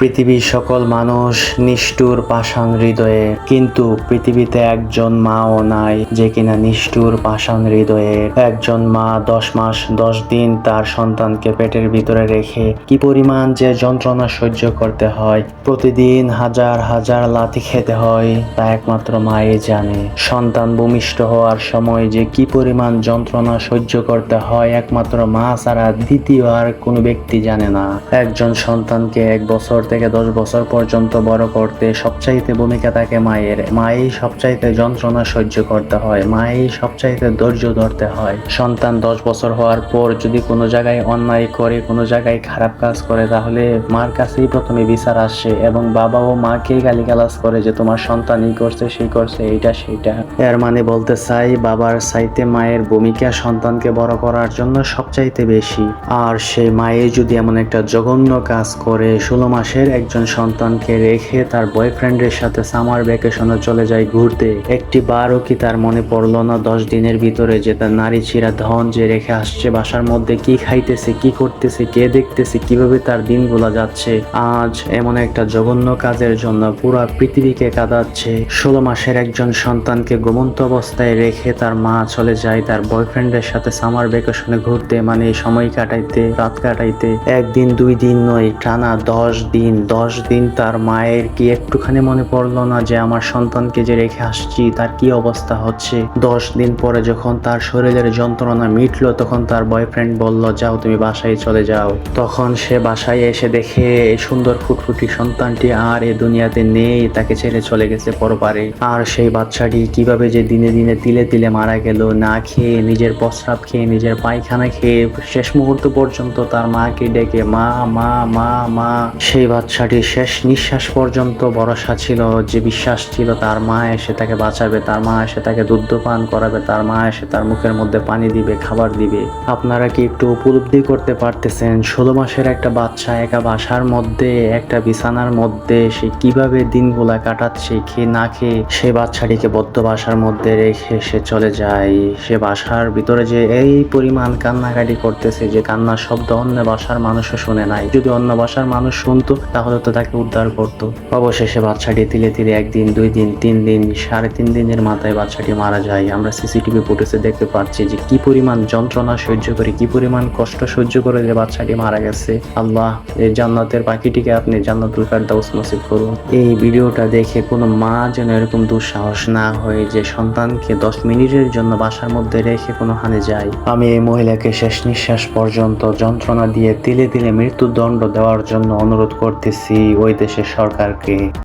পৃথিবীর সকল মানুষ নিষ্ঠুর পাষাণ হৃদয়ে, কিন্তু পৃথিবীতে একজন মাও নাই যে কিনা নিষ্ঠুর পাষাণ হৃদয়ে। একজন মা দশ মাস, দশ দিন তার সন্তানকে পেটের ভিতরে রেখে কি পরিমাণ যে যন্ত্রণা সহ্য করতে হয়, প্রতিদিন হাজার হাজার লাথি খেতে হয়, তা একমাত্র মাই জানে। সন্তান ভূমিষ্ঠ হওয়ার সময় যে কি পরিমাণ যন্ত্রণা সহ্য করতে হয়, একমাত্র মা ছাড়া দ্বিতীয় আর কোনো ব্যক্তি জানে না। একজন সন্তানকে এক বছর থেকে দশ বছর পর্যন্ত বড় করতে সবচাইতে ভূমিকা থাকে মায়ের। মাই সবচাইতে যন্ত্রণা সহ্য করতে হয়। মাই সবচাইতে ধৈর্য ধরতে হয়। সন্তান দশ বছর হওয়ার পর যদি কোনো জায়গায় অন্যায় করে, কোনো জায়গায় খারাপ কাজ করে, তাহলে মার কাছেই প্রথমে বিচার আসে এবং বাবা ও মাকে গালিগালাজ করে যে তোমার সন্তান এই করছে সেই করছে, এইটা, সেইটা। এর মানে বলতে চাই, বাবার চাইতে মায়ের ভূমিকা সন্তানকে বড় করার জন্য সবচাইতে বেশি। আর সেই মায়ে যদি এমন একটা জঘন্য কাজ করে, ষোলো মাসের একজন সন্তানকে রেখে তার বয়ফ্রেন্ডের সাথে সামার ভ্যাকেশনে চলে যায় ঘুরতে। একটি বারও কি তার মনে পড়ল না দশ দিনের ভিতরে যে তার নারী চিরা ধন যে রেখে আসছে, বাসার মধ্যে কি খাইতেছে, কি করতেছে, কে দেখতেছে, কীভাবে তার দিনগুলো যাচ্ছে। আজ এমন একটা জঘন্য কাজের জন্য পুরো পৃথিবীকে কাঁদাচ্ছে। ষোলো মাসের একজন সন্তানকে ঘুমন্ত অবস্থায় রেখে তার মা চলে যায় তার বয়ফ্রেন্ডের সাথে সামার ভ্যাকেশনে ঘুরতে মানে সময় কাটাইতে, রাত কাটাইতে। একদিন, দুই দিন নয়, টানা দশ দিন দশ দিন তার মায়ের কি একটুখানি মনে পড়ল না যে আমার সন্তানকে যে রেখে আসছি, তার কি অবস্থা হচ্ছে? দশ দিন পরে যখন তার শরীরের যন্ত্রণা মিটলো, তখন তার বয়ফ্রেন্ড বলল, যাও, তুমি বাসায় চলে যাও। তখন সে বাসায় এসে দেখে এই সুন্দর ফুটফুটি সন্তানটি আর এ দুনিয়াতে নেই, তাকে ছেড়ে চলে গেছে পরপারে। আর সেই বাচ্চাটি কীভাবে যে দিনে দিনে তিলে তিলে মারা গেল, না খেয়ে নিজের প্রস্রাব খেয়ে নিজের পায়খানা খেয়ে শেষ মুহূর্ত পর্যন্ত তার মাকে ডেকে, মা মা মা মা। সেই বাচ্চাটি শেষ নিঃশ্বাস পর্যন্ত ভরসা ছিল যে বিশ্বাস ছিল তার মা এসে তাকে বাঁচাবে, তার মা এসে তাকে দুগ্ধ পান করাবে, তার মা এসে তার মুখের মধ্যে পানি দিবে, খাবার দিবে। আপনারা কি একটু উপলব্ধি করতে পারতেছেন ষোলো মাসের একটা বাচ্চা একা বাসার মধ্যে, একটা বিছানার মধ্যে, সে কীভাবে দিনগুলা কাটাচ্ছে খেয়ে না খেয়ে সে বাচ্চাটিকে বদ্ধ বাসার মধ্যে রেখে সে চলে যায়? সে বাসার ভিতরে যে এই পরিমাণ কান্নাকাটি করতেছে, যে কান্নার শব্দ অন্য বাসার মানুষও শুনে নাই। যদি অন্য বাসার মানুষ শুনতো তাহলে তো তাকে উদ্ধার করতো। অবশেষে বাচ্চাটি তিলে তিলে একদিন, দুই দিন, তিন দিন, সাড়ে তিন দিনের মাথায় বাচ্চাটি মারা যায়। আমরা সিসিটিভি ফুটেজে দেখতে পাচ্ছি যে কি পরিমাণ যন্ত্রণা সহ্য করে, কি পরিমাণ কষ্ট সহ্য করে যে বাচ্চাটি মারা গেছে। আল্লাহ, এই জান্নাতের পাখিটিকে আপনি জান্নাতুল ফেরদাউস নসিব করুন। এই ভিডিওটা দেখে কোনো মা যেন এরকম দুঃসাহস না হয়ে যে সন্তানকে দশ মিনিটের জন্য বাসার মধ্যে রেখে কোনো হানে যায়। আমি এই মহিলাকে শেষ নিঃশ্বাস পর্যন্ত যন্ত্রণা দিয়ে তিলে তিলে মৃত্যুদণ্ড দেওয়ার জন্য অনুরোধ করতেছি ওই দেশের সরকারকে।